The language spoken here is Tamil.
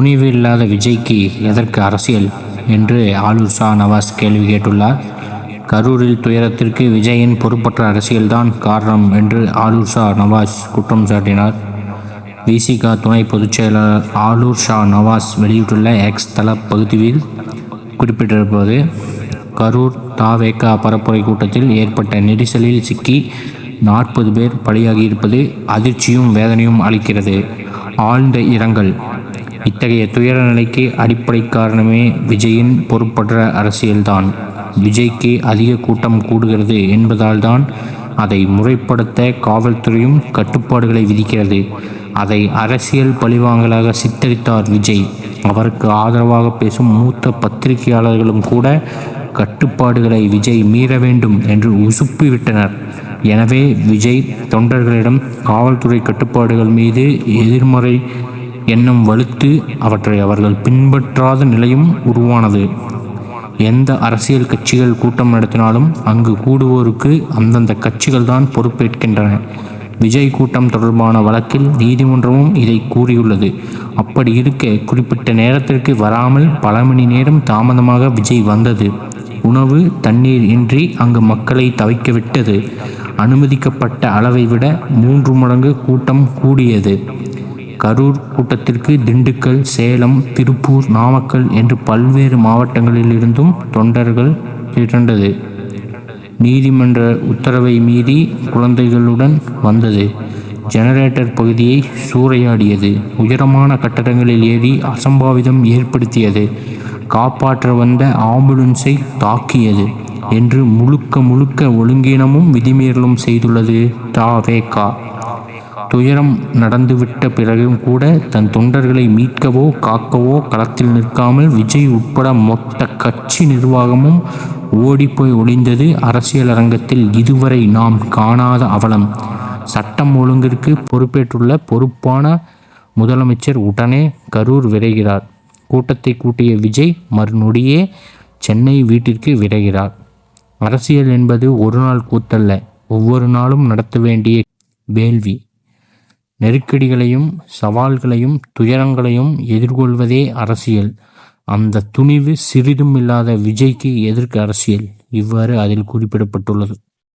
துணிவு இல்லாத விஜய்க்கு எதற்கு அரசியல்? என்று ஆலூர் ஷா நவாஸ் கேள்வி கேட்டுள்ளார். கரூரில் துயரத்திற்கு விஜயின் பொறுப்பற்ற அரசியல்தான் காரணம் என்று ஆலூர் ஷா நவாஸ் குற்றம் சாட்டினார். விசிகா துணை பொதுச் செயலாளர் ஆலூர் ஷா நவாஸ் வெளியிட்டுள்ள எக்ஸ் தள பகுதியில் குறிப்பிட்டிருப்பது கரூர் தாவேகா பரப்புரை கூட்டத்தில் ஏற்பட்ட நெரிசலில் சிக்கி நாற்பது பேர் பலியாகியிருப்பது அதிர்ச்சியும் வேதனையும் அளிக்கிறது. ஆழ்ந்த இரங்கல். இத்தகைய துயர நிலைக்கு அடிப்படை காரணமே விஜயின் பொறுப்பற்ற அரசியல்தான். விஜய்க்கு அதிக கூட்டம் கூடுகிறது என்பதால்தான் அதை முறைப்படுத்த காவல்துறையும் கட்டுப்பாடுகளை விதிக்கிறது. அதை அரசியல் பழிவாங்கலாக சித்தரித்தார் விஜய். அவருக்கு ஆதரவாக பேசும் மூத்த பத்திரிகையாளர்களும் கூட கட்டுப்பாடுகளை விஜய் மீற வேண்டும் என்று உசுப்பிவிட்டனர். எனவே விஜய் தொண்டர்களிடம் காவல்துறை கட்டுப்பாடுகள் மீது எதிர்மறை எண்ணம் வலுத்து அவற்றை அவர்கள் பின்பற்றாத நிலையும் உருவானது. எந்த அரசியல் கட்சிகள் கூட்டம் நடத்தினாலும் அங்கு கூடுவோருக்கு அந்தந்த கட்சிகள் தான் பொறுப்பேற்கின்றன. விஜய் கூட்டம் தொடர்பான வழக்கில் நீதிமன்றமும் இதை கூறியுள்ளது. அப்படி இருக்க குறிப்பிட்ட நேரத்திற்கு வராமல் பல மணி நேரம் தாமதமாக விஜய் வந்தது. உணவு தண்ணீர் இன்றி அங்கு மக்களை தவிக்க விட்டது. அனுமதிக்கப்பட்ட அளவை விட மூன்று மடங்கு கூட்டம் கூடியது. கரூர் கூட்டத்திற்கு திண்டுக்கல் சேலம் திருப்பூர் நாமக்கல் என்று பல்வேறு மாவட்டங்களில் இருந்தும் தொண்டர்கள் திரண்டது. நீதிமன்ற உத்தரவை மீறி குழந்தைகளுடன் வந்தது. ஜெனரேட்டர் பகுதியை சூறையாடியது. உயரமான கட்டடங்களில் ஏறி அசம்பாவிதம் ஏற்படுத்தியது. காப்பாற்ற வந்த ஆம்புலன்ஸை தாக்கியது என்று முழுக்க முழுக்க ஒழுங்கீனமும் விதிமீறலும் செய்துள்ளது தாவேகா துயரம் நடந்துவிட்ட பிறகும் கூட தன் தொண்டர்களை மீட்கவோ காக்கவோ களத்தில் நிற்காமல் விஜய் உட்பட மொத்த கட்சி நிர்வாகமும் ஓடிப்போய் ஒளிந்தது அரசியல் அரங்கத்தில் இதுவரை நாம் காணாத அவலம். சட்டம் ஒழுங்கிற்கு பொறுப்பேற்றுள்ள பொறுப்பான முதலமைச்சர் உடனே கரூர் விரைகிறார். கூட்டத்தை கூட்டிய விஜய் மறுநொடியே சென்னை வீட்டிற்கு விரைகிறார். அரசியல் என்பது ஒரு நாள் கூத்தல்ல ஒவ்வொரு நாளும் நடத்த வேண்டிய வேள்வி. நெருக்கடிகளையும் சவால்களையும் துயரங்களையும் எதிர்கொள்வதே அரசியல். அந்த துணிவு சிறிதும் இல்லாத விஜய்க்கு எதிர்க்க அரசியல்? இவ்வாறு அதில் குறிப்பிடப்பட்டுள்ளது.